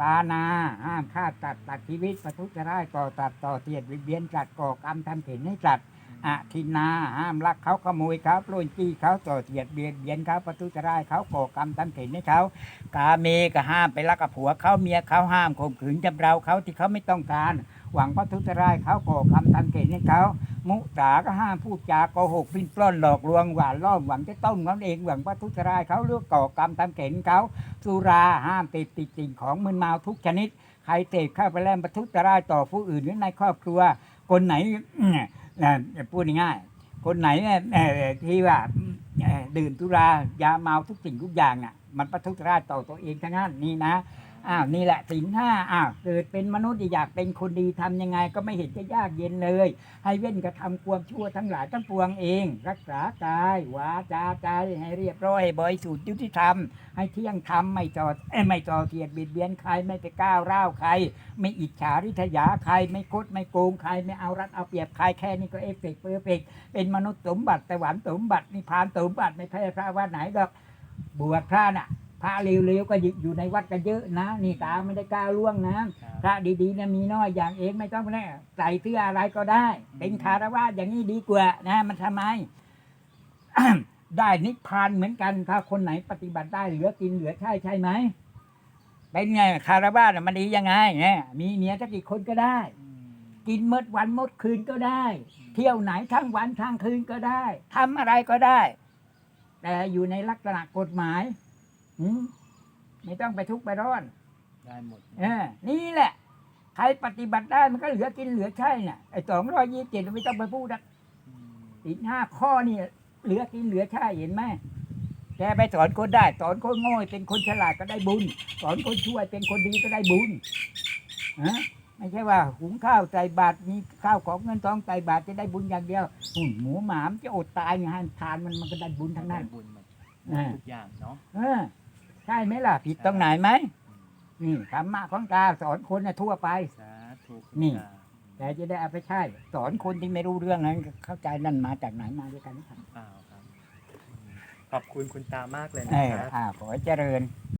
ปานาห้ามฆ่าตัดตัดชีวิตประทุษร้ายก่อตัดต่อเทียดวิเวียนจัดก่อกรรมทำเข็นให้จัดอะทินนาห้ามลักเขาขโมยเขาปล้นจี้เขาต่อเทียดเบียดเบียนเขาประทุษร้ายเขาก่อกรรมทำเข็นให้เขากาเมก็ห้ามไปลักกับผัวเขาเมียเขาห้ามข่มขืนจำเราเขาที่เขาไม่ต้องการ หวังประทุษร้ายเขาก่อกรรมทำเข็นให้เขา มุสาก็ห้ามพูดจาโกหกปิ้นปล้อนหลอกลวงหวานล่อมหวังจะต้มเขาเองหวังว่าทุจร้ายเขาเลือกก่อกรรมทำเข็นเขาสุราห้ามติดติดสิ่งของมึนเมาทุกชนิดใครเสพเข้าไปแล้วประทุจร้ายต่อผู้อื่นหรือในครอบครัว คนไหนพูดง่ายคนไหนที่ว่าดื่มสุรายาเมาทุกสิ่งทุกอย่างอะมันประทุษร้ายต่อตัวเองทั้งนั้นนี่นะ อ้าวนี่แหละสินห้าอ้าวเกิดเป็นมนุษย์อยากเป็นคนดีทำยังไง ก็ไม่เห็นจะยากเย็นเลย ให้เว้นกระทำความชั่วทั้งหลายทั้งปวงเอง รักษากายวาจาใจให้เรียบร้อยบริสุทธิ์ยุติธรรม ให้เที่ยงธรรมไม่จอดไม่จอเทียดบียดเบียนใครไม่ไปก้าวร้าวใคร ไม่อิจฉาริษยาใครไม่คดไม่โกงใครไม่เอารัดเอาเปรียบใครแค่นี้ก็เอฟเฟกต์เพอร์เฟกต์เป็นมนุษย์สมบัติแต่หวานสมบัตินิพพานสมบัติไม่แพ้พระว่าไหนดอกบวชพระน่ะ พระเร็วๆก็อยู่ในวัดกันเยอะนะนี่ตาไม่ได้กล้าวล่วงนะพระดีๆนะมีน้อยอย่างเองไม่ต้องแน่ใส่เสื้ออะไรก็ได้ เป็นคารวะอย่างนี้ดีกว่านะมันทำไมได้นิพพานเหมือนกันถ้าคนไหนปฏิบัติได้เหลือกินเหลือใช่ใช่ไหมเป็นไงคารวะน่ะมันดียังไงเนี่ยมีเมียสักกี่คนก็ได้ กินหมดวันหมดคืนก็ได้ เที่ยวไหนทั้งวันทั้งคืนก็ได้ทำอะไรก็ได้ แต่อยู่ในลักษณะกฎหมาย หืมไม่ต้องไปทุกข์ไปร้อน ได้หมดเออ นี่แหละ ใครปฏิบัติได้มันก็เหลือกินเหลือใช้เนี่ยไอ้สองร้อยยี่สิบเจ็ดไม่ต้องไปพูดนะอีกห้าข้อนี่เหลือกินเหลือใช้เห็นไหมแกไปสอนคนได้สอนคนโง่ให้เป็นคนฉลาดก็ได้บุญสอนคนช่วยเป็นคนดีก็ได้บุญฮะไม่ใช่ว่าหุงข้าวใส่บาตรมีข้าวของเงินทองใส่บาตรจะได้บุญอย่างเดียวหุ่นหมูหมามนจะอดตายไงฮะทานมันมันก็ได้บุญทั้งนั้นได้บุญหมดอ่าทุกอย่างเนาะเออ ใช่ไหมล่ะ ผิดตรงไหนไหมนี่ธรรมะของตาสอนคนน่ะทั่วไป สาธุนี่ค่ะแต่จะได้เอาไปใช้สอนคนที่ไม่รู้เรื่องนั้น เข้าใจนั่นมาจากไหนมาด้วยกันนะครับอ้าวครับขอบคุณคุณตามากเลยเอนะอครับ อ่าขอให้เจริญ